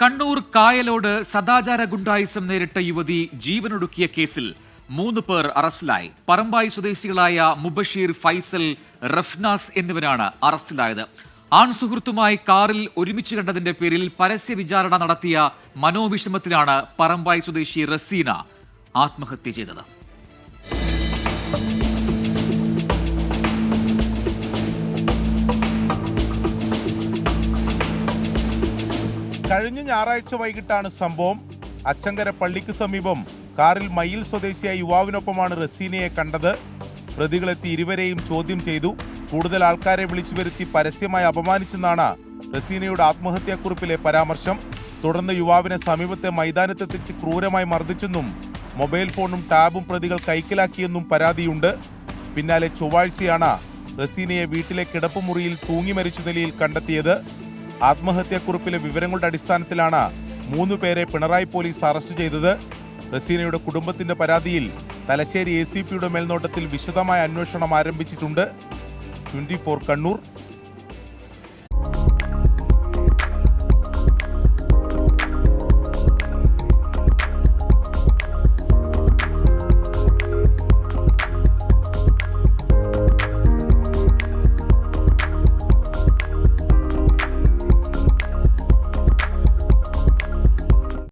കണ്ണൂർ കായലോട് സദാചാര ഗുണ്ടായിസം നേരിട്ട യുവതി ജീവനൊടുക്കിയ കേസിൽ മൂന്ന് പേർ അറസ്റ്റിലായി. പറമ്പായി സ്വദേശികളായ മുബഷീർ ഫൈസൽ റഫ്നാസ് എന്നിവരാണ് അറസ്റ്റിലായത്. ആൺ സുഹൃത്തുമായി കാറിൽ ഒരുമിച്ച് കണ്ടതിന്റെ പേരിൽ പരസ്യ വിചാരണ നടത്തിയ മനോവിഷമത്തിലാണ് പറമ്പായി സ്വദേശി റസീന ആത്മഹത്യ ചെയ്തത്. കഴിഞ്ഞ ഞായറാഴ്ച വൈകിട്ടാണ് സംഭവം. അച്ചങ്കര പള്ളിക്ക് സമീപം കാറിൽ മയിൽ സ്വദേശിയായ യുവാവിനൊപ്പമാണ് റസീനയെ കണ്ടത്. പ്രതികളെത്തി ഇരുവരെയും ചോദ്യം ചെയ്തു. കൂടുതൽ ആൾക്കാരെ വിളിച്ചു വരുത്തി പരസ്യമായി അപമാനിച്ചെന്നാണ് റസീനയുടെ ആത്മഹത്യാക്കുറിപ്പിലെ പരാമർശം. തുടർന്ന് യുവാവിനെ സമീപത്തെ മൈതാനത്തെത്തിച്ച് ക്രൂരമായി മർദ്ദിച്ചെന്നും മൊബൈൽ ഫോണും ടാബും പ്രതികൾ കൈക്കലാക്കിയെന്നും പരാതിയുണ്ട്. പിന്നാലെ ചൊവ്വാഴ്ചയാണ് റസീനയെ വീട്ടിലെ കിടപ്പുമുറിയിൽ തൂങ്ങി മരിച്ച നിലയിൽ കണ്ടെത്തിയത്. ആത്മഹത്യാക്കുറിപ്പിലെ വിവരങ്ങളുടെ അടിസ്ഥാനത്തിലാണ് മൂന്ന് പേരെ പിണറായി പോലീസ് അറസ്റ്റ് ചെയ്തത്. റസീനയുടെ കുടുംബത്തിന്റെ പരാതിയിൽ തലശ്ശേരി എ സി പിയുടെ മേൽനോട്ടത്തിൽ വിശദമായ അന്വേഷണം ആരംഭിച്ചിട്ടുണ്ട്. ട്വന്റി കണ്ണൂർ